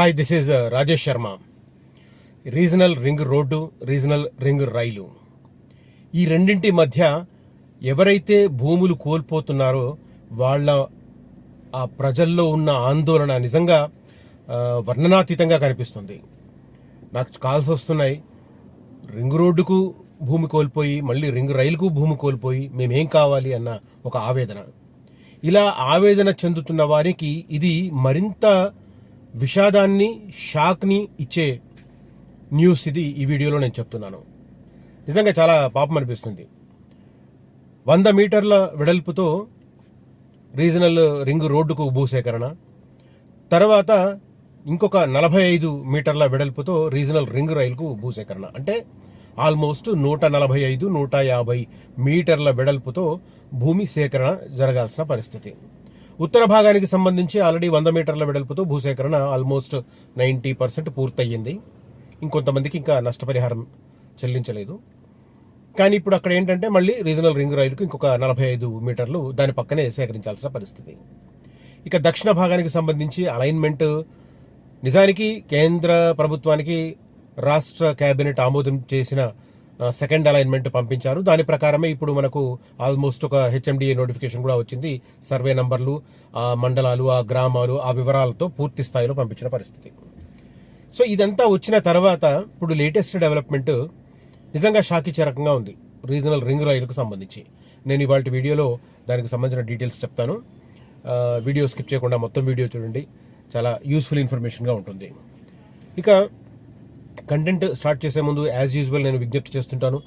Hi this is Rajesh Sharma regional ring road regional ring rail. ఈ రెండింటి మధ్య ఎవరైతే భూములు కోల్పోతున్నారో వాళ్ళ ఆ ప్రజల్లో ఉన్న ఆందోళన నిజంగా వర్ణనాతీతంగా కనిపిస్తుంది. నాకు కాల్స్ వస్తున్నాయి. రింగ్ రోడ్డుకు భూమి కోల్పోయి మళ్ళీ రింగ్ రైలుకు భూమి కోల్పోయి మేమేం కావాలి అన్న ఒక ఆవేదన. ఇలా ఆవేదన చెందుతున్న వారికి ఇది మరింత విషాదాన్ని షాక్ని ఇచ్చే న్యూస్ ఇది ఈ వీడియోలో నేను చెప్తున్నాను. నిజంగా చాలా పాపం అనిపిస్తుంది. వంద మీటర్ల వెడల్పుతో రీజనల్ రింగ్ రోడ్డుకు భూసేకరణ తర్వాత ఇంకొక నలభై ఐదు మీటర్ల వెడల్పుతో రీజనల్ రింగ్ రైలుకు భూసేకరణ. అంటే ఆల్మోస్ట్ నూట నలభై ఐదు నూట యాభై మీటర్ల వెడల్పుతో భూమి సేకరణ జరగాల్సిన పరిస్థితి. ఉత్తర భాగానికి సంబంధించి ఆల్రెడీ వంద మీటర్ల వెడల్పుతో భూసేకరణ ఆల్మోస్ట్ నైంటీ పర్సెంట్ పూర్తయింది ఇంకొంతమందికి ఇంకా నష్టపరిహారం చెల్లించలేదు. కానీ ఇప్పుడు అక్కడ ఏంటంటే మళ్ళీ రీజనల్ రింగ్ రైలుకు ఇంకొక నలభై ఐదు మీటర్లు దాని పక్కనే సేకరించాల్సిన పరిస్థితి. ఇక దక్షిణ భాగానికి సంబంధించి అలైన్మెంట్ నిజానికి కేంద్ర ప్రభుత్వానికి రాష్ట్ర కేబినెట్ ఆమోదం చేసిన సెకండ్ అలైన్మెంట్ పంపించారు. దాని ప్రకారమే ఇప్పుడు మనకు ఆల్మోస్ట్ ఒక హెచ్ఎండిఏ నోటిఫికేషన్ కూడా వచ్చింది. సర్వే నంబర్లు ఆ మండలాలు ఆ గ్రామాలు ఆ వివరాలతో పూర్తి స్థాయిలో పంపించిన పరిస్థితి. సో ఇదంతా వచ్చిన తర్వాత ఇప్పుడు లేటెస్ట్ డెవలప్మెంట్ నిజంగా షాక్ ఇచ్చే రకంగా ఉంది. రీజనల్ రింగ్ రైలుకు సంబంధించి. నేను ఇవాళ వీడియోలో దానికి సంబంధించిన డీటెయిల్స్ చెప్తాను. వీడియో స్కిప్ చేయకుండా మొత్తం వీడియో చూడండి. చాలా యూస్ఫుల్ ఇన్ఫర్మేషన్గా ఉంటుంది. ఇక కంటెంట్ స్టార్ట్ చేసే ముందు యాజ్ యూజువల్ నేను విజ్ఞప్తి చేస్తుంటాను.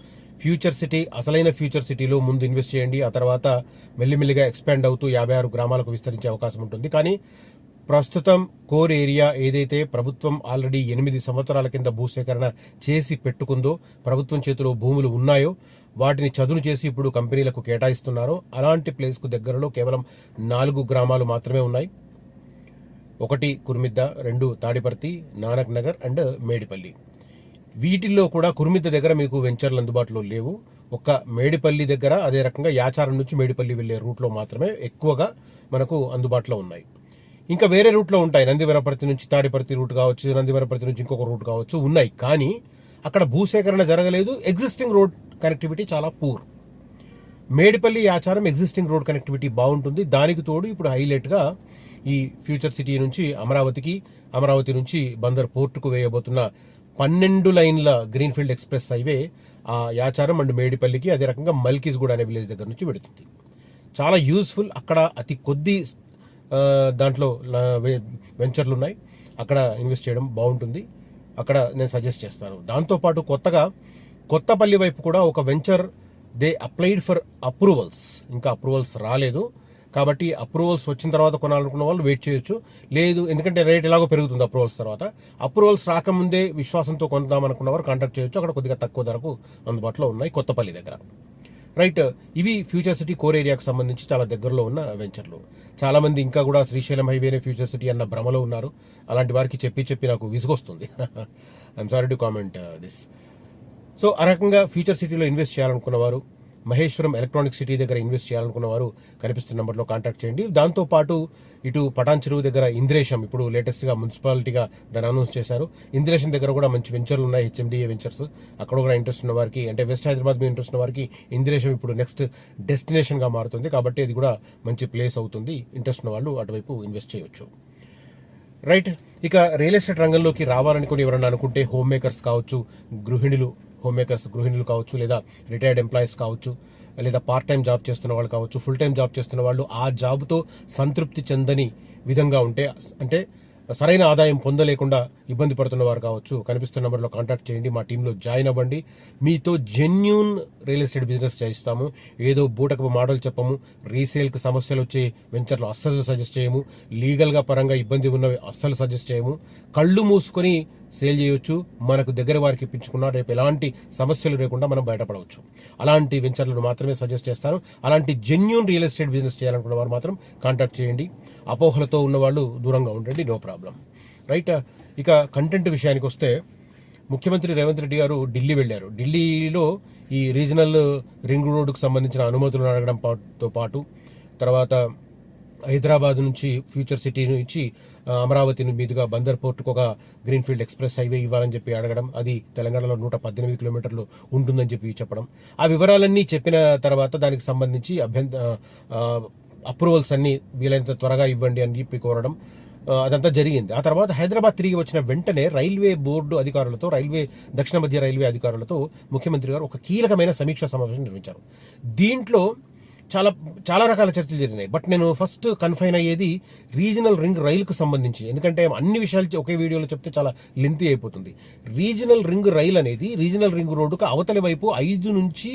ఫ్యూచర్ సిటీ అసలైన ఫ్యూచర్ సిటీలో ముందు ఇన్వెస్ట్ చేయండి. ఆ తర్వాత మెల్లిమెల్లిగా ఎక్స్పాండ్ అవుతూ యాభై ఆరు గ్రామాలకు విస్తరించే అవకాశం ఉంటుంది. కానీ ప్రస్తుతం కోర్ ఏరియా ఏదైతే ప్రభుత్వం ఆల్రెడీ ఎనిమిది సంవత్సరాల కింద భూసేకరణ చేసి పెట్టుకుందో ప్రభుత్వం చేతిలో భూములు ఉన్నాయో వాటిని చదును చేసి ఇప్పుడు కంపెనీలకు కేటాయిస్తున్నారో అలాంటి ప్లేస్కు దగ్గరలో కేవలం నాలుగు గ్రామాలు మాత్రమే ఉన్నాయి. ఒకటి కుర్మిద్ద రెండు తాడిపర్తి నానక్ నగర్ అండ్ మేడిపల్లి. వీటిల్లో కూడా కుర్మిద్ద దగ్గర మీకు వెంచర్లు అందుబాటులో లేవు. ఒక్క మేడిపల్లి దగ్గర అదే రకంగా యాచారం నుంచి మేడిపల్లి వెళ్ళే రూట్లో మాత్రమే ఎక్కువగా మనకు అందుబాటులో ఉన్నాయి. ఇంకా వేరే రూట్లో ఉంటాయి. నందివరపర్తి నుంచి తాడిపర్తి రూట్ కావచ్చు నందివరపర్తి నుంచి ఇంకొక రూట్ కావచ్చు ఉన్నాయి. కానీ అక్కడ భూసేకరణ జరగలేదు. ఎగ్జిస్టింగ్ రోడ్ కనెక్టివిటీ చాలా పూర్ మేడిపల్లి ఆచారం ఎగ్జిస్టింగ్ రోడ్ కనెక్టివిటీ బాగుంటుంది. దానికి తోడు ఇప్పుడు హైలైట్గా ఈ ఫ్యూచర్ సిటీ నుంచి అమరావతికి అమరావతి నుంచి బందర్ పోర్టుకు వేయబోతున్న పన్నెండు లైన్ల గ్రీన్ఫీల్డ్ ఎక్స్ప్రెస్ హైవే ఆ యాచారం అండ్ మేడిపల్లికి అదే రకంగా మల్కీస్ కూడా అనే విలేజ్ దగ్గర నుంచి వెడుతుంది చాలా యూస్ఫుల్ అక్కడ అతి కొద్ది దాంట్లో వెంచర్లు ఉన్నాయి. అక్కడ ఇన్వెస్ట్ చేయడం బాగుంటుంది అక్కడ నేను సజెస్ట్ చేస్తాను. దాంతోపాటు కొత్తగా కొత్తపల్లి వైపు కూడా ఒక venture they applied for approvals. ఇంకా అప్రూవల్స్ రాలేదు. కాబట్టి అప్రూవల్స్ వచ్చిన తర్వాత కొనాలనుకున్న వాళ్ళు వెయిట్ చేయొచ్చు. లేదు ఎందుకంటే రేట్ ఎలాగో పెరుగుతుంది అప్రూవల్స్ తర్వాత. అప్రూవల్స్ రాకముందే విశ్వాసంతో కొందాం అనుకున్న వారు కాంటాక్ట్ చేయొచ్చు. అక్కడ కొద్దిగా తక్కువ ధరకు అందుబాటులో ఉన్నాయి కొత్తపల్లి దగ్గర. రైట్ ఇవి ఫ్యూచర్ సిటీ కోర్ ఏరియాకు సంబంధించి చాలా దగ్గరలో ఉన్న వెంచర్లు చాలా మంది ఇంకా కూడా శ్రీశైలం హైవేనే ఫ్యూచర్ సిటీ అన్న భ్రమలో ఉన్నారు. అలాంటి వారికి చెప్పి చెప్పి నాకు విసుగొస్తుంది. I'm sorry to comment this so ఆ రకంగా ఫ్యూచర్ సిటీలో ఇన్వెస్ట్ చేయాలనుకున్న వారు మహేశ్వరం ఎలక్ట్రానిక్ సిటీ దగ్గర ఇన్వెస్ట్ చేయాలనుకున్న వారు కనిపిస్తున్న నెంబర్లో కాంటాక్ట్ చేయండి. దాంతో పాటు ఇటు పటాన్ చెరువు దగ్గర ఇంద్రేశం ఇప్పుడు లేటెస్ట్గా మున్సిపాలిటీగా దాన్ని అనౌన్స్ చేశారు. ఇంద్రేశం దగ్గర కూడా మంచి వెంచర్లు ఉన్నాయి హెచ్ఎండిఏ వెంచర్స్ అక్కడ కూడా ఇంట్రెస్ట్ ఉన్న వారికి అంటే వెస్ట్ హైదరాబాద్ మీద ఇంట్రెస్ట్ ఉన్న వారికి ఇంద్రేశం ఇప్పుడు నెక్స్ట్ డెస్టినేషన్గా మారుతుంది. కాబట్టి అది కూడా మంచి ప్లేస్ అవుతుంది. ఇంట్రెస్ట్ ఉన్న వాళ్ళు అటువైపు ఇన్వెస్ట్ చేయొచ్చు. రైట్ ఇక రియల్ ఎస్టేట్ రంగంలోకి రావాలనుకుని ఎవరన్నా అనుకుంటే హోమ్ మేకర్స్ కావచ్చు గృహిణులు హోమ్ మేకర్స్ గృహిణులు కావచ్చు లేదా రిటైర్డ్ ఎంప్లాయీస్ కావచ్చు లేదా పార్ట్ టైం జాబ్ చేస్తున్న వాళ్ళు కావచ్చు ఫుల్ టైం జాబ్ చేస్తున్న వాళ్ళు ఆ జాబ్తో సంతృప్తి చెందని విధంగా ఉంటే అంటే సరైన ఆదాయం పొందలేకుండా ఇబ్బంది పడుతున్న వారు కావచ్చు కనిపిస్తున్న నెంబర్లో కాంటాక్ట్ చేయండి మా టీంలో జాయిన్ అవ్వండి. మీతో జెన్యున్ రియల్ ఎస్టేట్ బిజినెస్ చేయిస్తాము. ఏదో బూటకపు మోడల్ చెప్పము రీసేల్కి సమస్యలు వచ్చే వెంచర్లు అస్సలు సజెస్ట్ చేయము లీగల్గా పరంగా ఇబ్బంది ఉన్నవి అస్సలు సజెస్ట్ చేయము. కళ్ళు మూసుకొని సేల్ చేయొచ్చు మనకు దగ్గర వారికి ఇప్పించుకున్నా రేపు ఎలాంటి సమస్యలు లేకుండా మనం బయటపడవచ్చు. అలాంటి వెంచర్లను మాత్రమే సజెస్ట్ చేస్తాను. అలాంటి జెన్యున్ రియల్ ఎస్టేట్ బిజినెస్ చేయాలనుకున్న వారు మాత్రం కాంటాక్ట్ చేయండి. అపోహలతో ఉన్నవాళ్ళు దూరంగా ఉండండి నో ప్రాబ్లం రైట్ ఇక కంటెంట్ విషయానికి వస్తే ముఖ్యమంత్రి రేవంత్ రెడ్డి గారు ఢిల్లీ వెళ్ళారు. ఢిల్లీలో ఈ రీజనల్ రింగ్ రోడ్డుకు సంబంధించిన అనుమతులను అడగడం పాటు తర్వాత హైదరాబాద్ నుంచి ఫ్యూచర్ సిటీ నుంచి uh, అమరావతి మీదుగా బందర్ పోర్టుకు ఒక గ్రీన్ఫీల్డ్ ఎక్స్ప్రెస్ హైవే ఇవ్వాలని చెప్పి అడగడం అది తెలంగాణలో నూట పద్దెనిమిది కిలోమీటర్లు ఉంటుందని చెప్పి చెప్పడం. ఆ వివరాలన్నీ చెప్పిన తర్వాత దానికి సంబంధించి అభ్యంత uh, అప్రూవల్స్ అన్ని వీలైనంత త్వరగా ఇవ్వండి అని చెప్పి కోరడం అదంతా జరిగింది. ఆ తర్వాత హైదరాబాద్ తిరిగి వచ్చిన వెంటనే రైల్వే బోర్డు అధికారులతో రైల్వే దక్షిణ మధ్య రైల్వే అధికారులతో ముఖ్యమంత్రి గారు ఒక కీలకమైన సమీక్షా సమావేశం నిర్వహించారు. దీంట్లో చాలా చాలా రకాల చర్చలు జరిగినాయి. బట్ నేను ఫస్ట్ కన్ఫైన్ అయ్యేది రీజనల్ రింగ్ రైలుకు సంబంధించి. ఎందుకంటే అన్ని విషయాలు ఒకే వీడియోలో చెప్తే చాలా లెంతీ అయిపోతుంది. రీజనల్ రింగ్ రైల్ అనేది రీజనల్ రింగ్ రోడ్డుకు అవతలి వైపు ఐదు నుంచి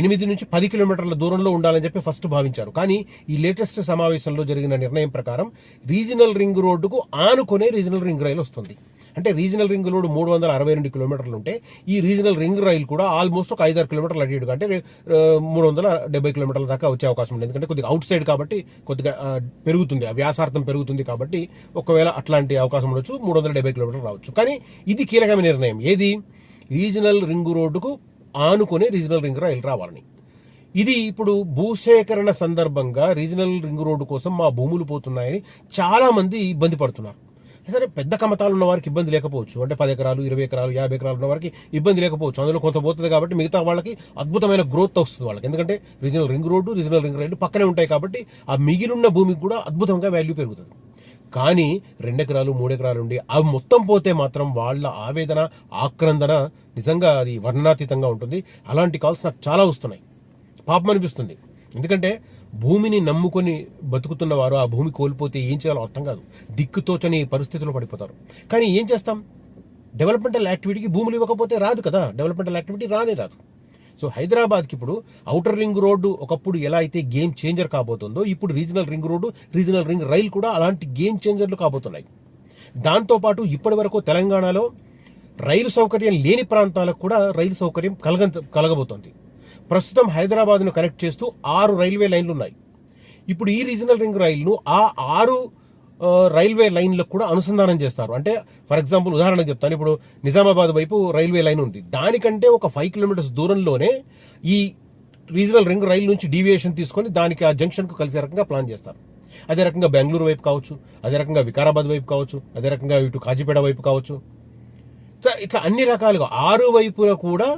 ఎనిమిది నుంచి పది కిలోమీటర్ల దూరంలో ఉండాలని చెప్పి ఫస్ట్ భావించారు. కానీ ఈ లేటెస్ట్ సమావేశంలో జరిగిన నిర్ణయం ప్రకారం రీజనల్ రింగ్ రోడ్డుకు ఆనుకునే రీజనల్ రింగ్ రైలు వస్తుంది. అంటే రీజనల్ రింగ్ రోడ్ మూడు వందల అరవై రెండు కిలోమీటర్లు ఉంటే ఈ రీజనల్ రింగ్ రైలు కూడా ఆల్మోస్ట్ ఒక ఐదారు కిలోమీటర్లు అడిగాడు అంటే మూడు వందల డెబ్బై కిలోమీటర్ల దాకా వచ్చే అవకాశం ఉంది. ఎందుకంటే కొద్దిగా అవుట్ సైడ్ కాబట్టి కొద్దిగా పెరుగుతుంది ఆ వ్యాసార్థం పెరుగుతుంది కాబట్టి ఒకవేళ అట్లాంటి అవకాశం ఉండొచ్చు మూడు వందల డెబ్బై కిలోమీటర్లు రావచ్చు. కానీ ఇది కీలకమైన నిర్ణయం. ఏది? రీజనల్ రింగ్ రోడ్డుకు ఆనుకునే రీజనల్ రింగ్ రైలు రావాలని. ఇది ఇప్పుడు భూసేకరణ సందర్భంగా రీజనల్ రింగ్ రోడ్డు కోసం మా భూములు పోతున్నాయని చాలామంది ఇబ్బంది పడుతున్నారు. సరే పెద్ద కమతాలు ఉన్న వారికి ఇబ్బంది లేకపోవచ్చు. అంటే పది ఎకరాలు ఇరవై ఎకరాలు యాభై ఎకరాలు ఉన్న వారికి ఇబ్బంది లేకపోవచ్చు. అందులో కొంత పోతుంది కాబట్టి మిగతా వాళ్ళకి అద్భుతమైన గ్రోత్ వస్తుంది వాళ్ళకి. ఎందుకంటే regional ring road regional ring road పక్కనే ఉంటాయి కాబట్టి ఆ మిగిలిన భూమికి కూడా అద్భుతంగా వాల్యూ పెరుగుతుంది. కానీ రెండు ఎకరాలు ఉండి అవి మొత్తం పోతే మాత్రం వాళ్ళ ఆవేదన ఆక్రందన నిజంగా అది వర్ణాతీతంగా ఉంటుంది. అలాంటి కాల్స్ నాకు చాలా వస్తున్నాయి. పాపం అనిపిస్తుంది. ఎందుకంటే భూమిని నమ్ముకొని బతుకుతున్న వారు ఆ భూమి కోల్పోతే ఏం చేయాలో అర్థం కాదు. దిక్కుతోచని పరిస్థితుల్లో పడిపోతారు. కానీ ఏం చేస్తాం? డెవలప్మెంటల్ యాక్టివిటీకి భూములు ఇవ్వకపోతే రాదు కదా. డెవలప్మెంటల్ యాక్టివిటీ రానే రాదు. సో హైదరాబాద్కి ఇప్పుడు అవుటర్ రింగ్ రోడ్డు ఒకప్పుడు ఎలా అయితే గేమ్ చేంజర్ కాబోతుందో ఇప్పుడు regional ring road regional ring rail కూడా అలాంటి గేమ్ చేంజర్లు కాబోతున్నాయి. దాంతోపాటు ఇప్పటి వరకు తెలంగాణలో రైలు సౌకర్యం లేని ప్రాంతాలకు కూడా రైలు సౌకర్యం కలగ కలగబోతోంది. ప్రస్తుతం హైదరాబాద్ను కనెక్ట్ చేస్తూ ఆరు రైల్వే లైన్లు ఉన్నాయి ఇప్పుడు ఈ రీజనల్ రింగ్ రైల్ను ఆ ఆరు రైల్వే లైన్లకు కూడా అనుసంధానం చేస్తారు. అంటే ఫర్ ఎగ్జాంపుల్ ఉదాహరణకు చెప్తాను. ఇప్పుడు నిజామాబాద్ వైపు రైల్వే లైన్ ఉంది. దానికంటే ఒక ఫైవ్ కిలోమీటర్స్ దూరంలోనే ఈ రీజనల్ రింగ్ రైలు నుంచి డీవియేషన్ తీసుకొని దానికి ఆ జంక్షన్కు కలిసే రకంగా ప్లాన్ చేస్తారు. అదే రకంగా బెంగళూరు వైపు కావచ్చు అదే రకంగా వికారాబాద్ వైపు కావచ్చు అదే రకంగా ఇటు కాజీపేట వైపు కావచ్చు. ఇట్లా అన్ని రకాలుగా ఆరు వైపున కూడా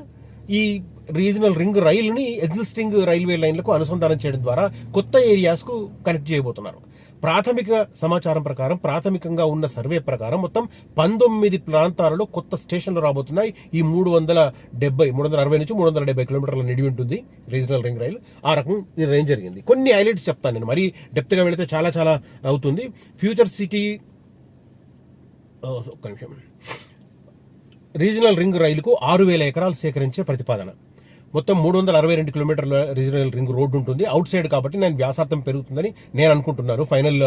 ఈ రీజనల్ రింగ్ రైలుని ఎగ్జిస్టింగ్ రైల్వే లైన్లకు అనుసంధానం చేయడం ద్వారా కొత్త ఏరియాస్కు కనెక్ట్ చేయబోతున్నారు. ప్రాథమిక సమాచారం ప్రకారం ప్రాథమికంగా ఉన్న సర్వే ప్రకారం మొత్తం పంతొమ్మిది ప్రాంతాలలో కొత్త స్టేషన్లు రాబోతున్నాయి. ఈ మూడు వందల డెబ్బై మూడు వందల అరవై నుంచి మూడు వందల డెబ్బై కిలోమీటర్ల నిడివి ఉంటుంది రీజనల్ రింగ్ రైలు. ఆ రకం నిర్ణయం జరిగింది. కొన్ని హైలైట్స్ చెప్తాను నేను. మరీ డెప్త్గా వెళితే చాలా చాలా అవుతుంది. ఫ్యూచర్ సిటీ ఒక్క నిమిషం. రీజనల్ రింగ్ రైలుకు ఆరు వేల ఎకరాలు సేకరించే ప్రతిపాదన. మొత్తం మూడు వందల అరవై రెండు కిలోమీటర్ల రీజనల్ రింగ్ రోడ్డు ఉంటుంది. అవుట్ సైడ్ కాబట్టి నేను వ్యాసార్థం పెరుగుతుందని నేను అనుకుంటున్నాను. ఫైనల్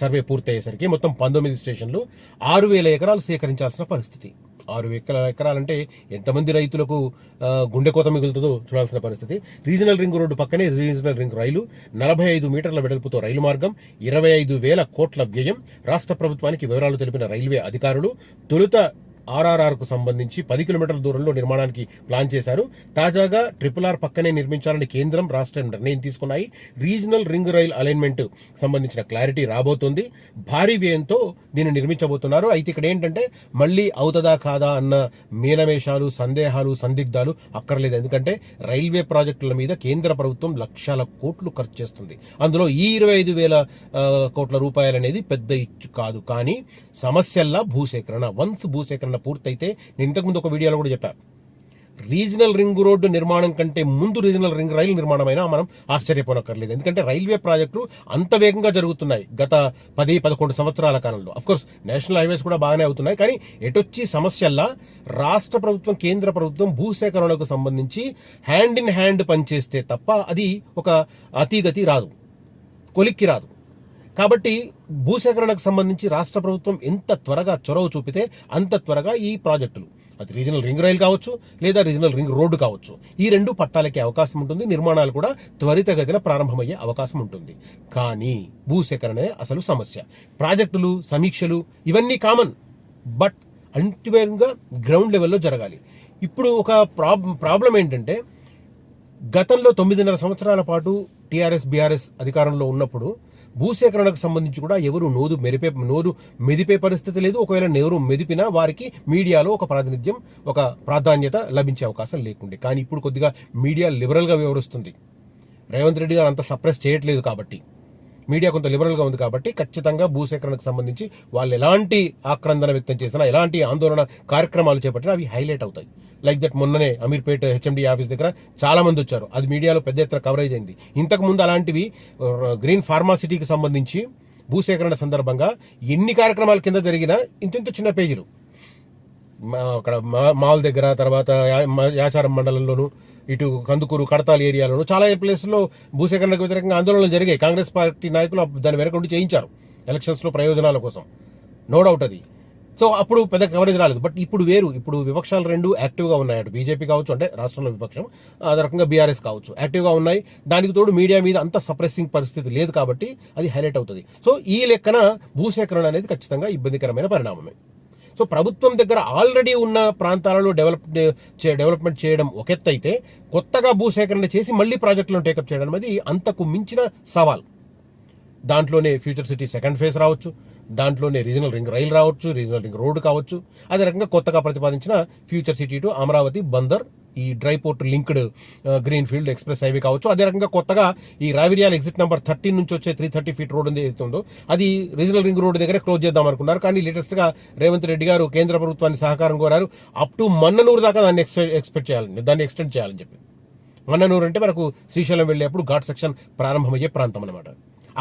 సర్వే uh, పూర్తయ్యేసరికి మొత్తం పంతొమ్మిది స్టేషన్లు. ఆరు వేల ఎకరాలు సేకరించాల్సిన పరిస్థితి. ఆరు ఎకరా ఎకరాలంటే ఎంతమంది రైతులకు uh, గుండె కోత మిగులుతుందో చూడాల్సిన పరిస్థితి. రీజనల్ రింగ్ రోడ్డు పక్కనే రీజనల్ రింగ్ రైలు నలభై ఐదు మీటర్ల వెడల్పుతో రైలు మార్గం ఇరవై ఐదు వేల కోట్ల వ్యయం. రాష్ట్ర ప్రభుత్వానికి వివరాలు తెలిపిన రైల్వే అధికారులు తొలుత ఆర్ఆర్ఆర్కు సంబంధించి పది కిలోమీటర్ల దూరంలో నిర్మాణానికి ప్లాన్ చేశారు. తాజాగా ట్రిపుల్ ఆర్ పక్కనే నిర్మించాలని కేంద్రం రాష్ట్రం నిర్ణయం తీసుకున్నాయి. రీజనల్ రింగ్ రైల్ అలైన్మెంట్ సంబంధించిన క్లారిటీ రాబోతోంది. భారీ వ్యయంతో దీన్ని నిర్మించబోతున్నారు. అయితే ఇక్కడ ఏంటంటే మళ్ళీ అవుతుందా కాదా అన్న మీనమేషాలు సందేహాలు సందిగ్ధాలు అక్కర్లేదు. ఎందుకంటే రైల్వే ప్రాజెక్టుల మీద కేంద్ర ప్రభుత్వం లక్షల కోట్లు ఖర్చు చేస్తుంది. అందులో ఈ ఇరవై ఐదు వేల కోట్ల రూపాయలు అనేది పెద్ద ఇచ్చు కాదు. కానీ సమస్యల్లా భూసేకరణ. వన్స్ భూసేకరణ పూర్తయితే నేను ఇంతకుముందు ఒక వీడియోలో కూడా చెప్పాను రీజనల్ రింగ్ రోడ్డు నిర్మాణం కంటే ముందు రీజనల్ రింగ్ రైలు నిర్మాణమైనా మనం ఆశ్చర్యపోనక్కర్లేదు. ఎందుకంటే రైల్వే ప్రాజెక్టులు అంత వేగంగా జరుగుతున్నాయి గత పది పదకొండు సంవత్సరాల కాలంలో. కోర్స్ నేషనల్ హైవేస్ కూడా బాగానే అవుతున్నాయి కానీ ఎటొచ్చి సమస్యల్లా రాష్ట్ర ప్రభుత్వం కేంద్ర ప్రభుత్వం భూసేకరణకు సంబంధించి హ్యాండ్ ఇన్ హ్యాండ్ పనిచేస్తే తప్ప అది ఒక అతిగతి రాదు కొలిక్కి రాదు. కాబట్టి భూసేకరణకు సంబంధించి రాష్ట్ర ప్రభుత్వం ఎంత త్వరగా చొరవ చూపితే అంత త్వరగా ఈ ప్రాజెక్టులు. అది రీజనల్ రింగ్ రైల్ కావచ్చు లేదా రీజనల్ రింగ్ రోడ్డు కావచ్చు. ఈ రెండు పట్టాలకే అవకాశం ఉంటుంది. నిర్మాణాలు కూడా త్వరితగతిన ప్రారంభమయ్యే అవకాశం ఉంటుంది. కానీ భూసేకరణే అసలు సమస్య. ప్రాజెక్టులు సమీక్షలు ఇవన్నీ కామన్. బట్ అల్టిమేట్గా గ్రౌండ్ లెవెల్లో జరగాలి. ఇప్పుడు ఒక ప్రాబ్ ప్రాబ్లం ఏంటంటే గతంలో తొమ్మిదిన్నర సంవత్సరాల పాటు టీఆర్ఎస్ బీఆర్ఎస్ అధికారంలో ఉన్నప్పుడు భూసేకరణకు సంబంధించి కూడా ఎవరు నోదు మెరిపే నోరు మెదిపే పరిస్థితి లేదు. ఒకవేళ ఎవరు మెదిపినా వారికి మీడియాలో ఒక ప్రాతినిధ్యం ఒక ప్రాధాన్యత లభించే అవకాశం లేకుండే. కానీ ఇప్పుడు కొద్దిగా మీడియా లిబరల్గా వివరిస్తుంది. రేవంత్ రెడ్డి గారు అంత సప్రెస్ చేయట్లేదు కాబట్టి. మీడియా కొంత లిబరల్గా ఉంది కాబట్టి ఖచ్చితంగా భూసేకరణకు సంబంధించి వాళ్ళు ఎలాంటి ఆక్రందన వ్యక్తం చేసినా ఎలాంటి ఆందోళన కార్యక్రమాలు చేపట్టినా అవి హైలైట్ అవుతాయి. లైక్ దట్ మొన్ననే అమీర్పేట్ హెచ్ఎండి ఆఫీస్ దగ్గర చాలా మంది వచ్చారు. అది మీడియాలో పెద్ద ఎత్తున కవరేజ్ అయింది. ఇంతకు ముందు అలాంటివి uh, గ్రీన్ ఫార్మాసిటీకి సంబంధించి భూసేకరణ సందర్భంగా ఎన్ని కార్యక్రమాల కింద జరిగినా ఇంతింత చిన్న పేజీలు. మా- అక్కడ మా- మాల్ దగ్గర తర్వాత యాచారం మండలంలోనూ ఇటు కందుకూరు కడతాల్ ఏరియాలోను చాలా ప్లేస్లో భూసేకరణకు వ్యతిరేకంగా ఆందోళనలు జరిగాయి. కాంగ్రెస్ పార్టీ నాయకులు దాని వెనక ఉండి చేయించారు ఎలక్షన్స్లో ప్రయోజనాల కోసం. నో డౌట్ అది. సో అప్పుడు పెద్ద కవరేజ్ రాలేదు. బట్ ఇప్పుడు వేరు. ఇప్పుడు విపక్షాలు రెండు యాక్టివ్గా ఉన్నాయి. అటు బీజేపీ కావచ్చు అంటే రాష్ట్రంలో విపక్షం అదే రకంగా బీఆర్ఎస్ కావచ్చు. యాక్టివ్గా ఉన్నాయి. దానికి తోడు మీడియా మీద అంత సప్రెసింగ్ పరిస్థితి లేదు కాబట్టి అది హైలైట్ అవుతుంది. సో ఈ లెక్కన భూసేకరణ అనేది ఖచ్చితంగా ఇబ్బందికరమైన పరిణామమే. సో ప్రభుత్వం దగ్గర ఆల్రెడీ ఉన్న ప్రాంతాలలో డెవలప్ డెవలప్మెంట్ చేయడం ఒక ఎత్తు అయితే కొత్తగా భూసేకరణ చేసి మళ్ళీ ప్రాజెక్టులను టేకప్ చేయడం అనేది అంతకు మించిన సవాల్. దాంట్లోనే ఫ్యూచర్ సిటీ సెకండ్ ఫేజ్ రావచ్చు దాంట్లోనే రీజనల్ రింగ్ రైల్ రావచ్చు రీజనల్ రింగ్ రోడ్డు కావచ్చు. అదే రకంగా కొత్తగా ప్రతిపాదించిన future city to Amaravati Bandar ఈ dry port linked green field express highway కావచ్చు. అదే రకంగా కొత్తగా ఈ రావిరియాల్ ఎగ్జిట్ నెంబర్ థర్టీన్ నుంచి వచ్చే త్రీ థర్టీ ఫీట్ రోడ్ ఏదైతే ఉందో అది రీజనల్ రింగ్ రోడ్ దగ్గర క్లోజ్ చేద్దాం అనుకున్నారు. కానీ లేటెస్ట్గా రేవంత్ రెడ్డి గారు కేంద్ర ప్రభుత్వాన్ని సహకారం కోరారు. అప్ టు మన్ననూరు దాకా దాన్ని ఎక్స్పెక్ట్ చేయాలని దాన్ని ఎక్స్టెండ్ చేయాలని చెప్పి. మన్ననూరు అంటే మనకు శ్రీశైలం వెళ్ళేప్పుడు ఘాట్ సెక్షన్ ప్రారంభమయ్యే ప్రాంతం అనమాట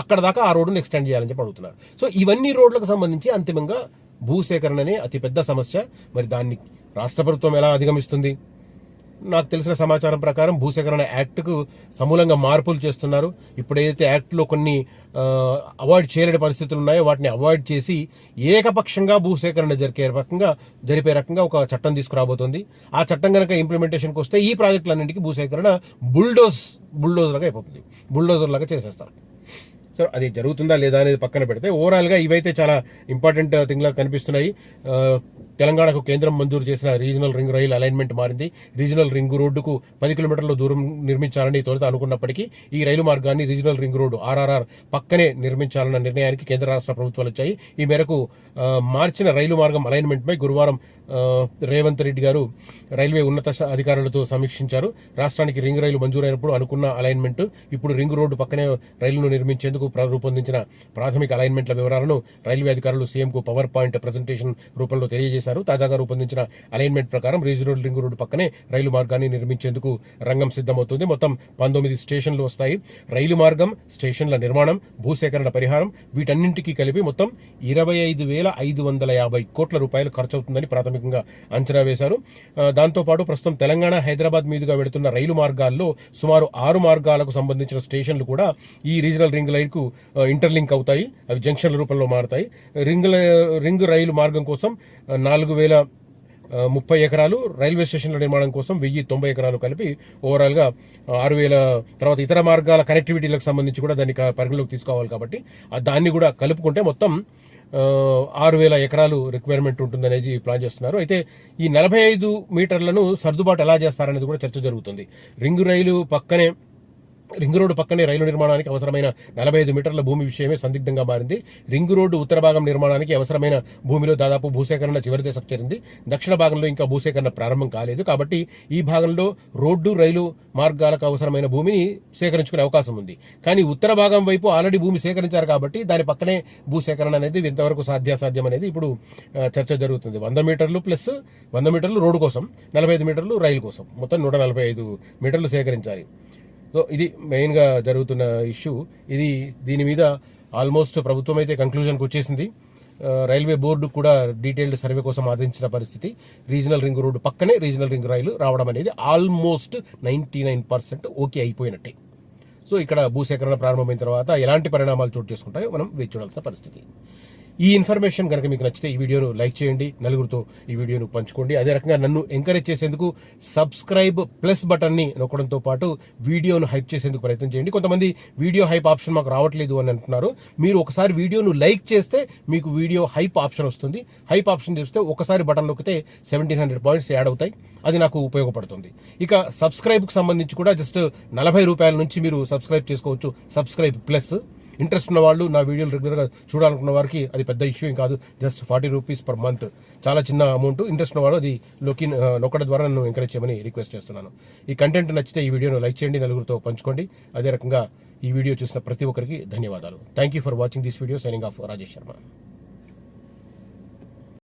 అక్కడ దాకా ఆ రోడ్డును ఎక్స్టెండ్ చేయాలని చెప్పి అడుగుతున్నారు. సో ఇవన్నీ రోడ్లకు సంబంధించి అంతిమంగా భూసేకరణనే అతిపెద్ద సమస్య. మరి దాన్ని రాష్ట్ర ప్రభుత్వం ఎలా అధిగమిస్తుంది? నాకు తెలిసిన సమాచారం ప్రకారం భూసేకరణ యాక్ట్కు సమూలంగా మార్పులు చేస్తున్నారు. ఇప్పుడు ఏదైతే యాక్ట్లో కొన్ని అవాయిడ్ చేయలేని పరిస్థితులు ఉన్నాయో వాటిని అవాయిడ్ చేసి ఏకపక్షంగా భూసేకరణ జరిగే రకంగా జరిపే రకంగా ఒక చట్టం తీసుకురాబోతోంది. ఆ చట్టం కనుక ఇంప్లిమెంటేషన్కి వస్తే ఈ ప్రాజెక్టులన్నింటికి భూసేకరణ బుల్డోజ్ బుల్డోజ్ లాగా అయిపోతుంది. బుల్డోజర్ లాగా చేసేస్తారు. సో అది జరుగుతుందా లేదా అనేది పక్కన పెడితే ఓవరాల్గా ఇవైతే చాలా ఇంపార్టెంట్ థింగ్లా కనిపిస్తున్నాయి. తెలంగాణకు కేంద్రం మంజూరు చేసిన రీజనల్ రింగ్ రైల్ అలైన్మెంట్ మారింది. రీజనల్ రింగ్ రోడ్డుకు పది కిలోమీటర్ల దూరం నిర్మించాలని తొలుత అనుకున్నప్పటికీ ఈ రైలు మార్గాన్ని రీజనల్ రింగ్ రోడ్డు ఆర్ఆర్ఆర్ పక్కనే నిర్మించాలన్న నిర్ణయానికి కేంద్ర రాష్ట్ర ప్రభుత్వాలు వచ్చాయి. ఈ మేరకు మార్చిన రైలు మార్గం అలైన్మెంట్ పై గురువారం రేవంత్ రెడ్డి గారు రైల్వే ఉన్నత అధికారులతో సమీక్షించారు. రాష్ట్రానికి రింగ్ రైలు మంజూరైనప్పుడు అనుకున్న అలైన్మెంట్ ఇప్పుడు రింగ్ రోడ్డు పక్కనే రైలును నిర్మించేందుకు రూపొందించిన ప్రాథమిక అలైన్మెంట్ల వివరాలను రైల్వే అధికారులు సీఎంకు పవర్ పాయింట్ ప్రజెంటేషన్ రూపంలో తెలియజేశారు. తాజాగా రూపొందించిన అలైన్మెంట్ ప్రకారం రీజనల్ రింగ్ రోడ్డు పక్కనే రైలు మార్గాన్ని నిర్మించేందుకు రంగం సిద్దమవుతుంది మొత్తం పంతొమ్మిది స్టేషన్లు వస్తాయి. రైలు మార్గం స్టేషన్ల నిర్మాణం భూసేకరణ పరిహారం వీటన్నింటికీ కలిపి మొత్తం ఇరవై ఐదు వేల ఐదు వందల యాభై కోట్ల రూపాయలు ఖర్చవుతుందని ప్రాథమికంగా అంచనా వేశారు. దాంతోపాటు ప్రస్తుతం తెలంగాణ హైదరాబాద్ మీదుగా వెళుతున్న రైలు మార్గాల్లో సుమారు ఆరు మార్గాలకు సంబంధించిన స్టేషన్లు కూడా ఈ రీజనల్ రింగ్ లైన్కు ఇంటర్లింక్ అవుతాయి. అవి జంక్షన్ల రూపంలో మారతాయి. రింగ్ లై- రింగ్ రైలు మార్గం కోసం నాలుగు వేల ముప్పై ఎకరాలు రైల్వే స్టేషన్ల నిర్మాణం కోసం వెయ్యి తొంభై ఎకరాలు కలిపి ఓవరాల్గా ఆరు వేల తర్వాత ఇతర మార్గాల కనెక్టివిటీలకు సంబంధించి కూడా దాన్ని పరిగణలోకి తీసుకోవాలి కాబట్టి దాన్ని కూడా కలుపుకుంటే మొత్తం ఆరు వేల ఎకరాలు రిక్వైర్మెంట్ ఉంటుందనేది ప్లాన్ చేస్తున్నారు. అయితే ఈ నలభై ఐదు మీటర్లను సర్దుబాటు ఎలా చేస్తారనేది కూడా చర్చ జరుగుతుంది. రింగు రైలు పక్కనే రింగ్ రోడ్డు పక్కనే రైలు నిర్మాణానికి అవసరమైన నలభై ఐదు మీటర్ల భూమి విషయమే సందిగ్ధంగా మారింది. రింగ్ రోడ్డు ఉత్తర భాగం నిర్మాణానికి అవసరమైన భూమిలో దాదాపు భూసేకరణ చివరి దశకు చేరింది దక్షిణ భాగంలో ఇంకా భూసేకరణ ప్రారంభం కాలేదు. కాబట్టి ఈ భాగంలో రోడ్డు రైలు మార్గాలకు అవసరమైన భూమిని సేకరించుకునే అవకాశం ఉంది. కానీ ఉత్తర భాగం వైపు ఆల్రెడీ భూమి సేకరించారు కాబట్టి దాని పక్కనే భూసేకరణ అనేది ఎంతవరకు సాధ్యాసాధ్యం అనేది ఇప్పుడు చర్చ జరుగుతుంది. వంద మీటర్లు ప్లస్ వంద మీటర్లు రోడ్డు కోసం నలభై ఐదు మీటర్లు రైలు కోసం. మొత్తం నూట నలభై ఐదు మీటర్లు సేకరించాలి. సో ఇది మెయిన్గా జరుగుతున్న ఇష్యూ. ఇది దీని మీద ఆల్మోస్ట్ ప్రభుత్వం అయితే కంక్లూజన్కి వచ్చేసింది. రైల్వే బోర్డు కూడా డీటెయిల్డ్ సర్వే కోసం ఆదేశించిన పరిస్థితి. రీజనల్ రింగ్ రోడ్డు పక్కనే రీజనల్ రింగ్ రైలు రావడం అనేది almost ninety nine percent okay అయిపోయినట్టే. సో ఇక్కడ భూసేకరణ ప్రారంభమైన తర్వాత ఎలాంటి పరిణామాలు చోటు చేసుకుంటాయో మనం వేచి చూడాల్సిన పరిస్థితి. ఈ ఇన్ఫర్మేషన్ కనుక మీకు నచ్చితే ఈ వీడియోను లైక్ చేయండి నలుగురితో ఈ వీడియోను పంచుకోండి. అదే రకంగా నన్ను ఎంకరేజ్ చేసేందుకు సబ్స్క్రైబ్ ప్లస్ బటన్ని నొక్కడంతో పాటు వీడియోను హైప్ చేసేందుకు ప్రయత్నం చేయండి. కొంతమంది వీడియో హైప్ ఆప్షన్ మాకు రావట్లేదు అని అంటున్నారు. మీరు ఒకసారి వీడియోను లైక్ చేస్తే మీకు వీడియో హైప్ ఆప్షన్ వస్తుంది. హైప్ ఆప్షన్ చేస్తే ఒకసారి బటన్ నొక్కితే సెవెంటీన్ హండ్రెడ్ పాయింట్స్ యాడ్ అవుతాయి. అది నాకు ఉపయోగపడుతుంది. ఇక సబ్స్క్రైబ్కి సంబంధించి కూడా జస్ట్ నలభై రూపాయల నుంచి మీరు సబ్స్క్రైబ్ చేసుకోవచ్చు. Subscribe plus. ఇంట్రెస్ట్ ఉన్న వాళ్ళు నా వీడియోలు రెగ్యులర్గా చూడాలనుకున్న వారికి అది పెద్ద ఇష్యూ ఏం కాదు. Just forty rupees per month చాలా చిన్న అమౌంట్ ఇంట్రెస్ట్ ఉన్న వాళ్ళు అది లోకి ఆ, ద్వారా నన్ను ఎంకరేజ్ చేయమని రిక్వెస్ట్ చేస్తున్నాను. ఈ కంటెంట్ నచ్చితే ఈ వీడియోను లైక్ చేయండి నలుగురితో పంచుకోండి. అదే రకంగా ఈ వీడియో చూసిన ప్రతి ఒక్కరికి ధన్యవాదాలు. Thank you for watching this video signing off Rajesh Sharma